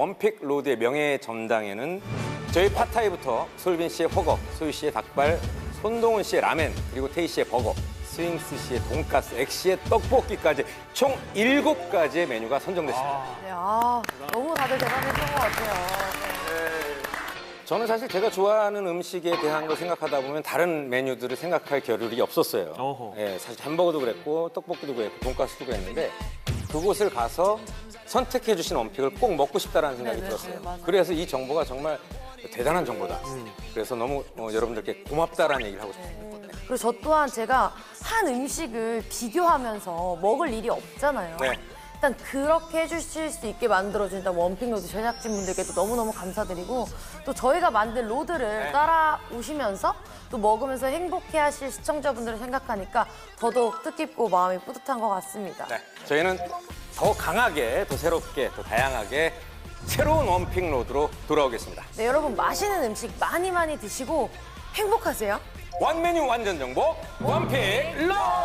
원픽 로드의 명예 전당에는 저희 파타이부터 솔빈 씨의 허거, 소유 씨의 닭발, 손동훈 씨의 라멘, 그리고 테이 씨의 버거, 스윙스 씨의 돈가스, 엑 씨의 떡볶이까지 총 일곱 가지의 메뉴가 선정됐습니다. 네, 아, 너무 다들 대단했던 것 같아요. 저는 사실 제가 좋아하는 음식에 대한 걸 생각하다 보면 다른 메뉴들을 생각할 겨를이 없었어요. 어허. 예, 사실 햄버거도 그랬고 떡볶이도 그랬고 돈가스도 그랬는데 그곳을 가서 선택해 주신 원픽을 꼭 먹고 싶다라는 생각이 네네, 들었어요. 네. 그래서 이 정보가 정말 대단한 정보다. 음. 그래서 너무 어, 여러분들께 고맙다라는 얘기를 하고 싶습니다. 그리고 저 또한 제가 한 음식을 비교하면서 먹을 일이 없잖아요. 네. 일단 그렇게 해주실 수 있게 만들어준 일단 원픽로드 제작진분들께도 너무너무 감사드리고 또 저희가 만든 로드를 네. 따라오시면서 또 먹으면서 행복해하실 시청자분들을 생각하니까 더더욱 뜻깊고 마음이 뿌듯한 것 같습니다. 네, 저희는 더 강하게, 더 새롭게, 더 다양하게 새로운 원픽 로드로 돌아오겠습니다. 네, 여러분 맛있는 음식 많이 많이 드시고 행복하세요. 원메뉴 완전 정보 원픽 로드!